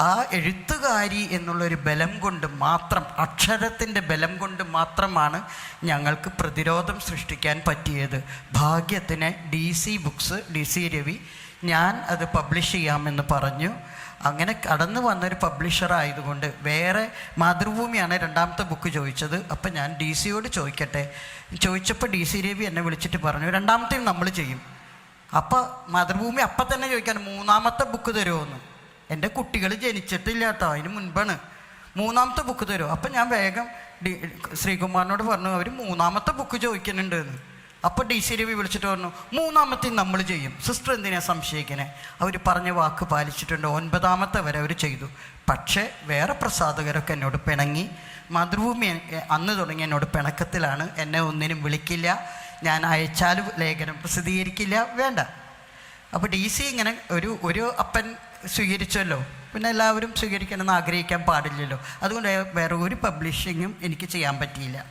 ആ എഴുത്തുകാരി എന്നുള്ളൊരു ബലം കൊണ്ട് മാത്രം അക്ഷരത്തിന്റെ ബലം കൊണ്ട് മാത്രമാണ് ഞങ്ങൾക്ക് പ്രതിരോധം സൃഷ്ടിക്കാൻ പറ്റിയത്. ഭാഗ്യത്തിന് D C books D C Ravi ഞാൻ അത് പബ്ലിഷ് ചെയ്യാമെന്ന് പറഞ്ഞു. അങ്ങനെ കടന്നു വന്നൊരു പബ്ലിഷർ ആയതുകൊണ്ട് വേറെ മാതൃഭൂമിയാണ് രണ്ടാമത്തെ ബുക്ക് ചോദിച്ചത്. അപ്പം ഞാൻ ഡി സിയോട് ചോദിക്കട്ടെ. ചോദിച്ചപ്പോൾ ഡി സി രവി എന്നെ വിളിച്ചിട്ട് പറഞ്ഞു രണ്ടാമത്തെയും നമ്മൾ ചെയ്യും. അപ്പോൾ മാതൃഭൂമി അപ്പം തന്നെ ചോദിക്കാൻ മൂന്നാമത്തെ ബുക്ക് തരുമോന്ന് എന്റെ കുട്ടികൾ ജനിച്ചിട്ടില്ലാത്ത അതിന് മുൻപാണ്. മൂന്നാമത്തെ ബുക്ക് തരുമോ അപ്പം ഞാൻ വേഗം ഡി ശ്രീകുമാറിനോട് പറഞ്ഞു അവർ മൂന്നാമത്തെ ബുക്ക് ചോദിക്കുന്നുണ്ട് എന്ന് അപ്പോൾ ഡി സി രവി വിളിച്ചിട്ട് പറഞ്ഞു മൂന്നാമത്തെ നമ്മൾ ചെയ്യും. സിസ്റ്റർ എന്തിനാ സംശയിക്കണേ? അവർ പറഞ്ഞ വാക്ക് പാലിച്ചിട്ടുണ്ട്. ഒൻപതാമത്തെ വരെ അവർ ചെയ്തു. പക്ഷേ വേറെ പ്രസാധകരൊക്കെ എന്നോട് പിണങ്ങി. മാതൃഭൂമി അന്ന് തുടങ്ങി എന്നോട് പിണക്കത്തിലാണ്. എന്നെ ഒന്നിനും വിളിക്കില്ല. ഞാൻ അയച്ചാലും ലേഖനം പ്രസിദ്ധീകരിക്കില്ല. വേണ്ട. അപ്പോൾ ഡി സി ഇങ്ങനെ ഒരു ഒരു അപ്പൻ സ്വീകരിച്ചല്ലോ. പിന്നെ എല്ലാവരും സ്വീകരിക്കണമെന്ന് ആഗ്രഹിക്കാൻ പാടില്ലല്ലോ. അതുകൊണ്ട് വേറെ ഒരു പബ്ലിഷിങ്ങും എനിക്ക് ചെയ്യാൻ പറ്റിയില്ല.